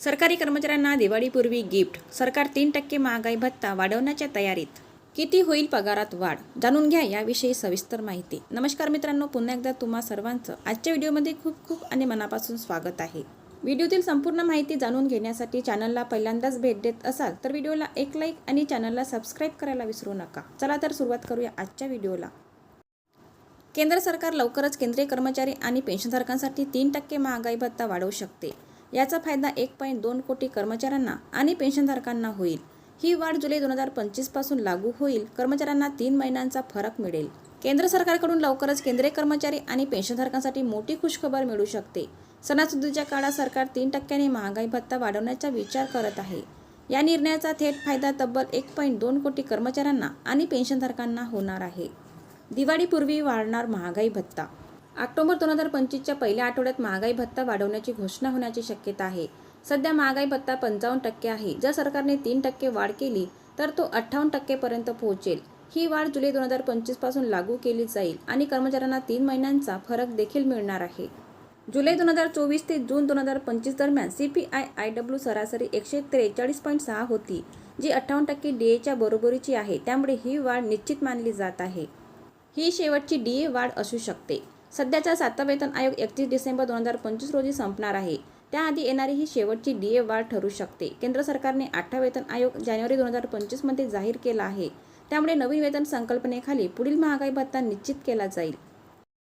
सरकारी कर्मचाऱ्यांना दिवाळीपूर्वी गिफ्ट. सरकार तीन टक्के महागाई भत्ता वाढवण्याच्या तयारीत. किती होईल पगारात वाढ? जाणून घ्या याविषयी सविस्तर माहिती. नमस्कार मित्रांनो पुन्हा एकदा तुम्हा सर्वांचं आजच्या व्हिडिओमध्ये खूप खूप आणि मनापासून स्वागत आहे. व्हिडिओतील संपूर्ण माहिती जाणून घेण्यासाठी चॅनलला पहिल्यांदाच भेट देत असाल तर व्हिडिओला एक लाईक आणि चॅनलला सबस्क्राईब करायला विसरू नका. चला तर सुरुवात करूया आजच्या व्हिडिओला. केंद्र सरकार लवकरच केंद्रीय कर्मचारी आणि पेन्शनधारकांसाठी तीन टक्के महागाई भत्ता वाढवू शकते. याचा फायदा एक पॉईंट दोन कोटी कर्मचाऱ्यांना आणि पेन्शनधारकांना होईल. ही वाढ जुलै दोन हजार पंचवीसपासून लागू होईल. कर्मचाऱ्यांना तीन महिन्यांचा फरक मिळेल. केंद्र सरकारकडून लवकरच केंद्रीय कर्मचारी आणि पेन्शनधारकांसाठी मोठी खुशखबर मिळू शकते. सणासुदीच्या काळात सरकार तीन टक्क्यांनी महागाई भत्ता वाढवण्याचा विचार करत आहे. या निर्णयाचा थेट फायदा तब्बल एक पॉईंट दोन कोटी कर्मचाऱ्यांना आणि पेन्शनधारकांना होणार आहे. दिवाळीपूर्वी वाढणार महागाई भत्ता ऑक्टोबर दोन हजार पंचवीसच्या पहिल्या आठवड्यात महागाई भत्ता वाढवण्याची घोषणा होण्याची शक्यता आहे. सध्या महागाई भत्ता पंचावन्न टक्के आहे. जर सरकारने तीन टक्के वाढ केली तर तो अठ्ठावन्न टक्केपर्यंत पोहोचेल. ही वाढ जुलै दोन हजार पंचवीसपासून लागू केली जाईल आणि कर्मचाऱ्यांना तीन महिन्यांचा फरक देखील मिळणार आहे. जुलै दोन हजार चोवीस ते जून दोन हजार पंचवीस दरम्यान C P I I W सरासरी एकशे त्रेचाळीस पॉईंट सहा होती जी अठ्ठावन्न टक्के डी एच्या बरोबरीची आहे. त्यामुळे ही वाढ निश्चित मानली जात आहे. ही शेवटची डी ए वाढ असू शकते. सध्याचा सातवा वेतन आयोग एकतीस डिसेंबर दोन हजार पंचवीस रोजी संपणार आहे. त्याआधी येणारी ही शेवटची डी ए वाढ ठरू शकते. केंद्र सरकारने आठवा वेतन आयोग जानेवारी दोन हजार पंचवीसमध्ये जाहीर केला आहे. त्यामुळे नवीन वेतन संकल्पनेखाली पुढील महागाई भत्ता निश्चित केला जाईल.